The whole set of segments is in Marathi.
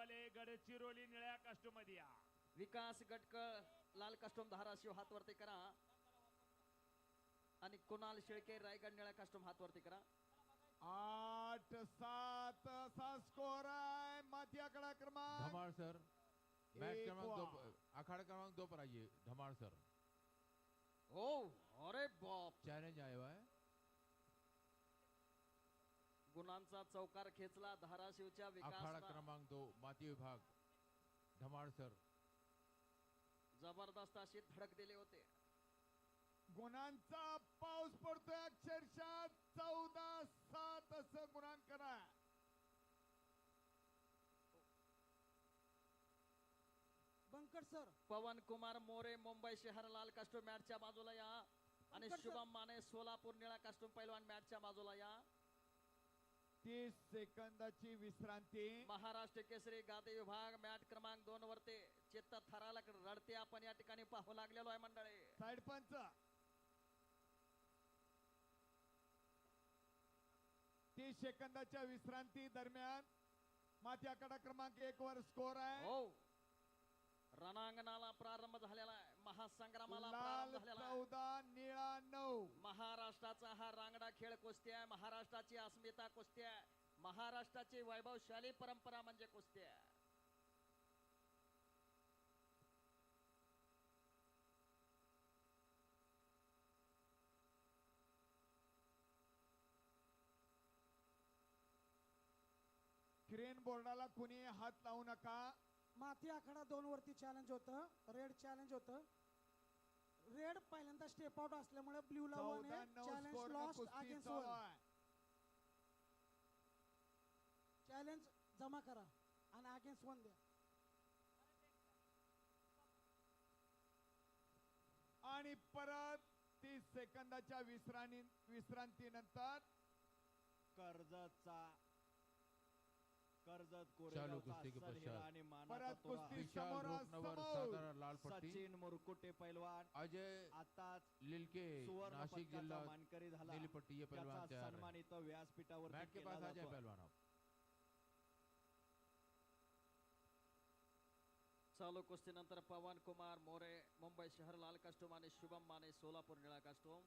वाले गडचिरोली निळ्या कास्टूममध्ये या विकास गटकळ लाल कास्टोम धाराशिव हात वरती करा. आणि कुणाल शेळके रायगड निळा कास्टोम हात वरती करा. आठ सात असा स्कोर आहे. माथी आकडा क्रमांक धमाल सर. मैच एक क्रमांक दो वा. अखाड़ा क्रमांक दो पर आइए. धमाल सर. हो अरे बाप. चैलेंज आया हुआ है गुणांचा चौकार खेचला धाराशिवच्या विकास क्रमांक दो माती विभाग धमाल सर. जबरदस्त अशी धडक दिले होते. गुणांचा पाऊस पडतोय अक्षरशः चौदा सात असं गुणांकन आहे बंकट सर. पवन कुमार मोरे मुंबई शहर लाल कास्टोम मॅचच्या बाजूला या. आणि. शुभम माने सोलापूर निळा कास्टोम पैलवान मॅचच्या बाजूला या. तीस सेकंदाची विश्रांती. महाराष्ट्र केसरी गादी विभाग मॅट क्रमांक दोन वरती चित्त थराला रडते. आपण या ठिकाणी पाहू लागलेलो आहे मंडळी. साइड पंच. तीस सेकंदाच्या विश्रांती दरम्यान माथी आकडा क्रमांक एक वर स्कोर आहे. हो. रणांगणाला प्रारंभ झालेला आहे. महासंग्रामाला प्रारंभ लाल झालेला आहे. चौदा निळा नऊ. महाराष्ट्राचा हा रांगडा खेळ कुस्ती आहे. महाराष्ट्राची अस्मिता कुस्ती आहे. महाराष्ट्राची वैभवशाली परंपरा म्हणजे कुस्ती आहे. क्रेन बोर्डाला कुणी हात लावू नका. माथी आखाडा दोन वरती चॅलेंज होतं. रेड चॅलेंज होतं. रेड पहिल्यांदा स्टेप आउट असल्यामुळे ब्ल्यू ला one challenge lost against one challenge जमा करा आणि अगेन्स्ट वन द्या. आणि परत तीस सेकंदाच्या विश्रांती विश्रांतीनंतर कर्जतचा कर्जत चालू कुस्ती के पश्चात. आणि परत. कुस्ती विशाल समोरासमोर. रूपनवर सातारा लाल पट्टी. सचिन मुरकुटे पैलवान. अजय आताच लिलके सुवर्ण पदकाचा जिल्हा मानकरी झाला. नीली पट्टी ये पहलवान त्याचा तैयार सन्मान है इथं व्यासपीठावर मैट के पास आ जाए पहलवान आप चालू कुस्तीनंतर पवन कुमार मोरे मुंबई शहर लाल कास्टोम आणि शुभम माने सोलापूर निळा कास्टोम.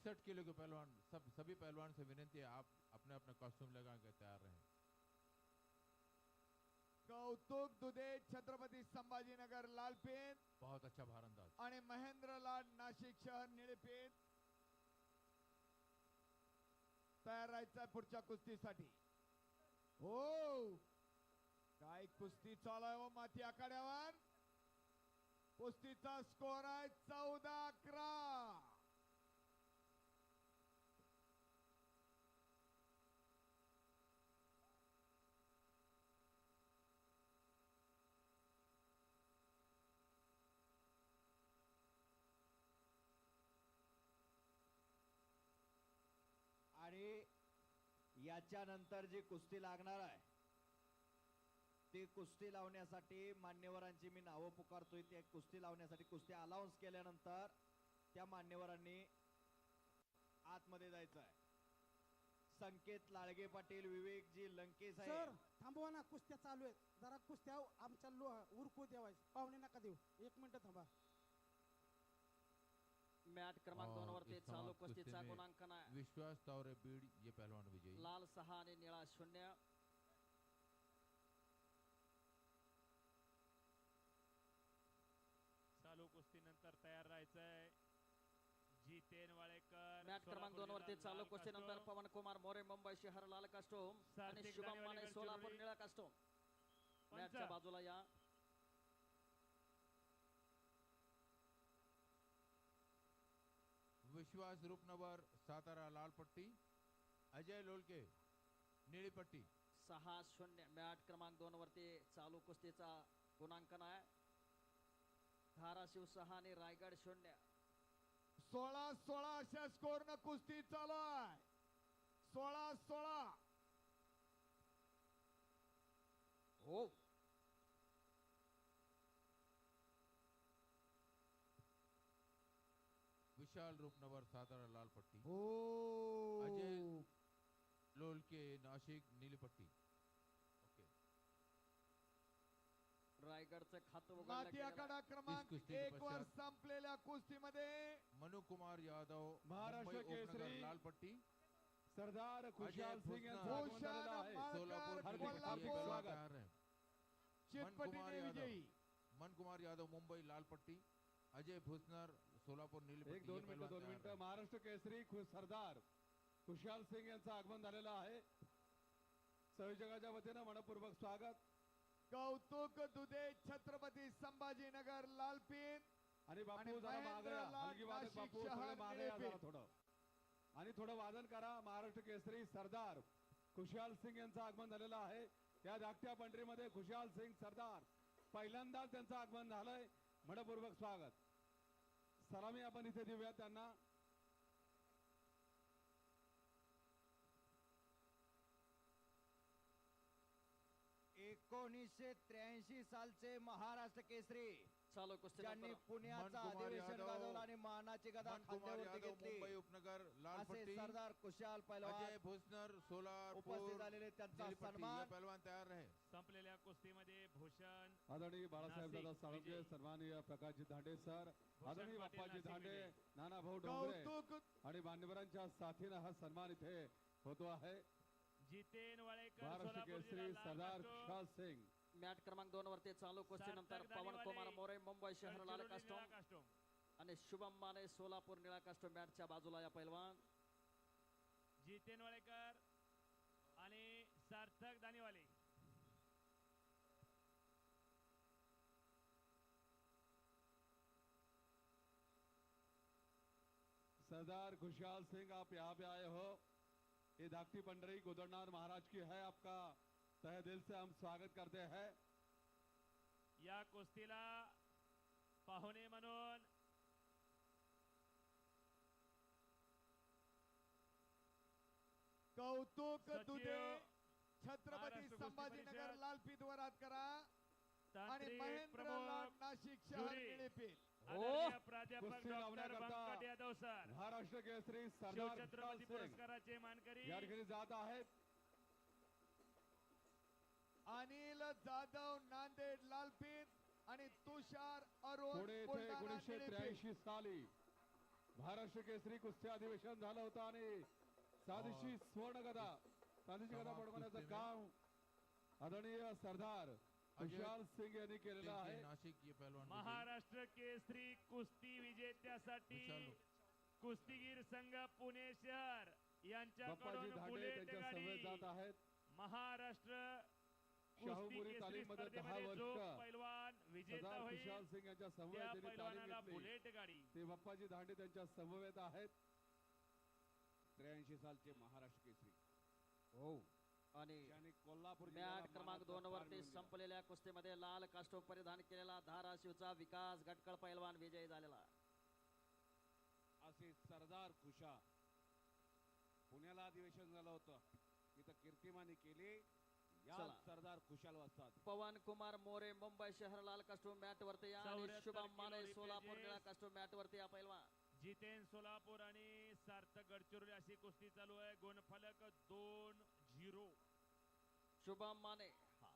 इकसठ किलो के पहलवान सब सभी पहलवान से विनती है आप अपने अपने कॉस्ट्यूम लगा के तैयार रहें। कौतुक दुधे छत्रपती संभाजीनगर लालपेन। बहुत अच्छा भार अंदाज आणि महेंद्र लाड नाशिक शहर निळपेन। तयार राहायचं पुढच्या कुस्तीसाठी। हो! काय कुस्ती चालू आहे हो माथी आखाड्यावर? कुस्तीचा स्कोर आहे चौदा अकरा! याच्यानंतर जी कुस्ती लागणार आहे ती कुस्ती लावण्यासाठी मान्यवरांची मी नावं पुकारतोय. ते कुस्ती लावण्यासाठी कुस्ती अलाउन्स केल्यानंतर त्या मान्यवरांनी आतमध्ये जायचं आहे संकेत लाळगे पाटील विवेकजी लंके सर साहेब थांबवा ना कुस्त्या चालू आहेत. जरा कुस्त्या आमच्या लो उरकू देवायचं पाहुणे नका देऊ. एक मिनिट थांबा. मॅट क्रमांक दोन वरती चालू कुस्तीचा गुणांकन आहे. विश्वास तावरे बीड ये पहलवान सहा आणि निळा शून्य. चालू कुस्ती नंतर तयार राहायचंय. जितेन वाळेकर मॅच क्रमांक दोन वरती चालू कुस्तीनंतर पवन कुमार मोरे मुंबई शहर लाल कास्टोम आणि शुभम माने. सोलापूर निळा कास्टोम. मॅचच्या बाजूला या. विश्वास रूपनवर सातारा लाल पट्टी अजय लोलके. नीली पट्टी सहा शून्य मॅट क्रमांक दोन वरती चालू कुस्तीचा गुणांकन आहे. धाराशिव सहा आणि रायगड शून्य. सोळा सोळा अशा स्कोर न कुस्ती चालू आहे सोळा सोळा. हो. विशाल रूपनवर सातारा लाल पट्टी. हो. अजय लोलके नाशिक नीली पट्टी ओके. रायगडचं खातं माती क्रमांक कुस्ती एक वर पश्चात- संपलेल्या कुस्तीमध्ये मनु कुमार यादव महाराष्ट्र मुंबई उपनगर केसरी. लाल पट्टी सरदार खुशाल सिंग यांचं भूषण आगमन झालेलं आहे. माळकर, सोलापूर हार्दिक नीली पट्टी हार्दिक ये पहलवान स्वागत. तैयार है चितपटीने कुमार यादव. विजयी. मन कुमार यादव मुंबई लाल पट्टी अजय भुसनर सोलापूर नीली पट्टी एक दोन मिनिटं दोन मिनिटं. महाराष्ट्र केसरी खु- सरदार. खुशाल सिंग यांचं आगमन झालेलं आहे. संयोजकाच्या वतीनं मनपूर्वक स्वागत. कौतुक दुधे छत्रपती संभाजीनगर लालपीन आणि बापू जरा मागे मागे. थोडं. आणि थोडं वादन करा. महाराष्ट्र केसरी सरदार खुशाल सिंग यांचं आगमन झालेलं आहे. या धाकट्या पंढरीमध्ये खुशाल सिंग सरदार. पहिल्यांदाच त्यांचं आगमन झालंय. मनपूर्वक स्वागत. सलामी आपण इथे देऊया त्यांना. एकोणीसशे त्र्याऐंशी सालचे महाराष्ट्र केसरी. चालू कुस्ती ज्यांनी पुण्याचं अधिवेशन गाजवलं आणि मानाची गदा खांद्यावरती मुंबई घेतली. उपनगर लाल असे सरदार कुशाल पैलवान भुसनर सोलापूर. उपस्थित झालेले त्यांचा सन्मान. पहलवान तैयार रहे. संपलेल्या कुस्तीमध्ये भूषण आदरणीय बाळासाहेब दादा साळुंके विजय. सन्माननीय प्रकाशजी धांडे सर आदरणीय बाप्पाजी धांडे विजय. नानाभाऊ डोंगरे आणि मान्यवरांच्या साथीनं हा सन्मान इथे होतो आहे. जितेन वाळेकर महाराष्ट्र सोलापूर केसरी जिल्हा लाल सरदार. खुशाल सिंग. मॅट क्रमांक दोन वरती चालू कुस्ती सार्थक नंतर पवन कुमार मोरे मुंबई शहर लाल गडचिरोली कास्टोम निळा कास्टोम. आणि शुभम माने सोलापूर निळा कास्टोम मॅटच्या बाजूला या पैलवान. जितेन वाळेकर आणि सार्थक दानीवाले सरदार खुशहाल सिंह आप यहाँ पे आए हो। ये धाकटी पंडरी गोदरनाथ महाराज की है आपका तहे दिल से हम स्वागत करते हैं। या कुस्तीला पाहुणे म्हणून कौतुक दुधे छत्रपती संभाजीनगर परिषद, वरात करा आणि महेंद्र लाल नाशिक शहर. निळेपीठ। आदरणीय प्राध्यापक कुस्ती डॉक्टर लावण्याकरता व्यंकट यादव सर महाराष्ट्र केसरी सरदार सिंग. पुरस्काराचे मानकरी. या ठिकाणी जात आहेत. अनिल जाधव नांदेड लालपीठ आणि तुषार अरुण पुणे येथे बुलढाणा एकोणीसशे निळेपीठ. त्र्याऐंशी साली महाराष्ट्र केसरी कुस्ती अधिवेशन झालं होतं आणि साधीशी स्वर्ण गदा साधीची गदा पडवण्याचं काम आदरणीय सरदार खुशाल सिंग यांनी केलेलं आहे. नाशिक ये पहलवान. महाराष्ट्र केसरी कुस्ती विजेत्यासाठी विशाल. कुस्तीगीर संघ पुणे शहर यांच्याकडून धांडे बुलेट समवेत जात गाडी आहेत. महाराष्ट्र कुस्ती शाहूपुरी केसरी तालीममध्ये दहा वर्ष. पैलवान विजेता खुशाल सिंग यांच्या समवेत तालीम पैलवानाला बुलेट गाडी. ते बाप्पाजी धांडे त्यांच्या समवेत आहेत. त्र्याऐंशी सालचे महाराष्ट्र केसरी. हो. आणि कोल्हापूर मॅट क्रमांक दोन वरती. संपलेल्या कुस्तीमध्ये लाल परिधान केलेला धाराशिवचा विकास गटकळ पैलवान विजयी झालेला असे सरदार खुशा पुण्याला अधिवेशन झालं होतं तिथं कीर्तिमानी केली या. सरदार खुशाल वाजतात पवन कुमार मोरे मुंबई शहर लाल कास्टोम मॅट वरती आणि शुभम माने सोलापूर. निळा कास्टोम मॅट वरती या पैलवान जितेन सोलापूर आणि सार्थक गडचिरोली अशी कुस्ती चालू आहे गुणफलक दोन झिरो शुभम माने हा.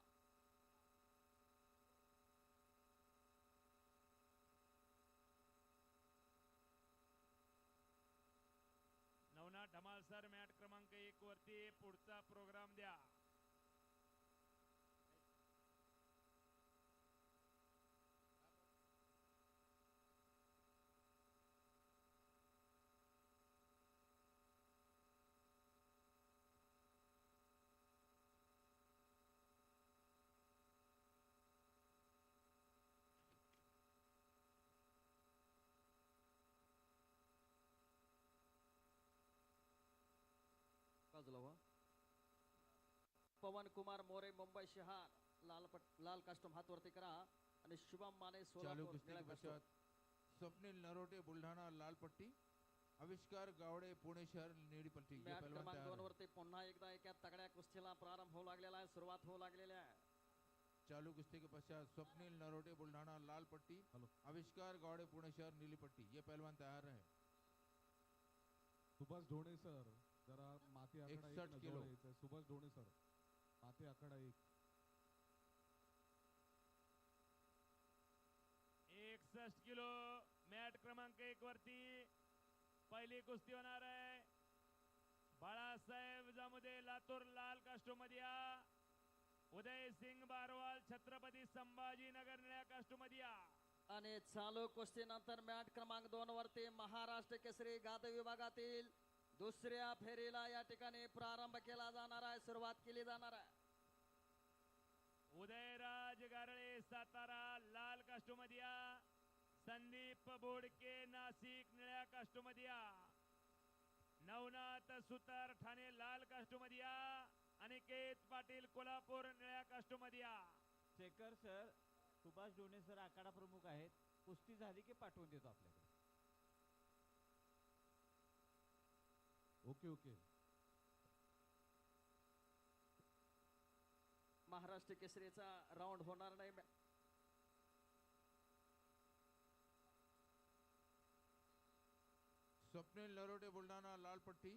नवनाथ धमाल सर मॅट क्रमांक एक वरती पुढचा प्रोग्राम द्या बाजूला व्हा. पवन कुमार मोरे मुंबई शहर लाल पट लाल कास्टोम हात वरती करा. आणि शुभम माने सोलापूर कुस्ती स्वप्निल नरोटे बुलढाणा लाल पट्टी. आविष्कार गावडे पुणे शहर नीली पट्टी. ये मॅट पहलवान क्रमांक तैयार दोन. वरती पुन्हा एकदा एका तगड्या कुस्तीला प्रारंभ होऊ लागलेला आहे. सुरुवात होऊ लागलेली आहे. चालू कुश्ती के पश्चात स्वप्निल नरोटे बुलढाणा लाल पट्टी. आविष्कार गावड़े पुणे शहर नीली पट्टी. ये पहलवान तैयार है सुभाष ढोणे सर जरा माती आकडा एक 61 ना किलो. सुभाष ढोणे सर. माती आकडा एक. एकसष्ट किलो मॅट क्रमांक एक वरती पहिली कुस्ती होणार आहे. बाळासाहेब जामुदे लातूर लाल कास्टोमध्ये या उदय सिंग बारवाल छत्रपती संभाजीनगर निळ्या कास्टोमध्ये या आणि चालू कुस्तीनंतर मॅट क्रमांक दोन वरती महाराष्ट्र केसरी गाद विभागातील दुसऱ्या फेरीला या ठिकाणी प्रारंभ केला जाणार आहे सुरुवात केली जाणार आहे. उदयराज गारळे सातारा लाल कास्टोमध्ये या संदीप बोडके नाशिक निळ्या कास्टोमध्ये या नवनाथ सुतार ठाणे लाल कास्टोमध्ये या अनिकेत पाटील कोल्हापूर निळ्या कास्टोमध्ये या शेखर सर सुभाष डोणे सर आखाडा प्रमुख आहेत. कुस्ती झाली की पाठवून देतो आपल्याकडे. Okay okay. महाराष्ट्र केसरीचा राऊंड होणार नाही स्वप्नील नरोटे बुलढाणा लाल पट्टी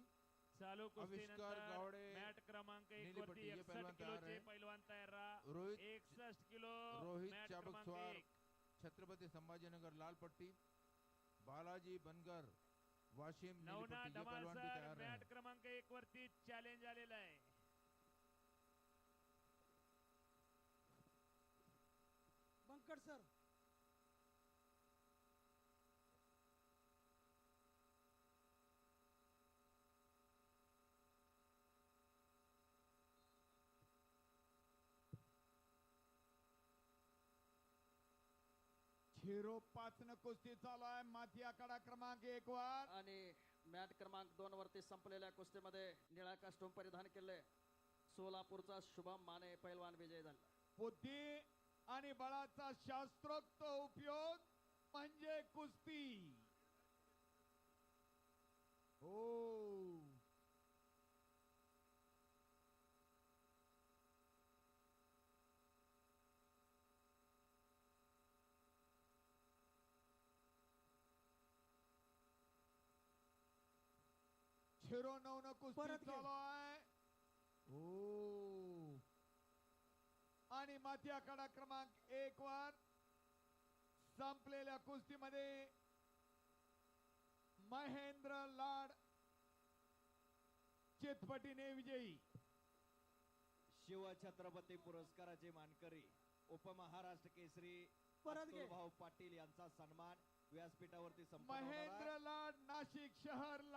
चालू कुस्तीनंतर गावडे, मॅट क्रमांक एक नीली वरती एकसष्ट पहलवान तयार किलोचे. पैलवान तयार रोहित एकसष्ट किलो रोहित चाबक स्वार छत्रपति संभाजीनगर लाल पट्टी बालाजी बनगर वाशिम नवना मॅट हैं क्रमांक एक वरती चॅलेंज आलेलं आहे. बंकट सर झिरो पाच न कुस्ती चालू आहे. माती आखाडा क्रमांक एक वर. आणि मॅट क्रमांक दोन वरती संपलेल्या कुस्तीमध्ये निळा कास्टूम परिधान केले. सोलापूरचा शुभम माने पैलवान विजय झाला. बुद्धी आणि बळाचा शास्त्रोक्त उपयोग म्हणजे कुस्ती. हो. झिरो नऊ न कुस्ती परत घे. चालू आहे हो आणि माती आखाडा क्रमांक एक वर संपलेल्या कुस्तीमध्ये महेंद्र लाड चितपटीने विजयी शिवछत्रपती पुरस्काराचे मानकरी उपमहाराष्ट्र केसरी परत घे. भाऊ पाटील यांचा सन्मान व्यासपीठावरती संपन्न होणार आहे. महेंद्र लाड नाशिक शहर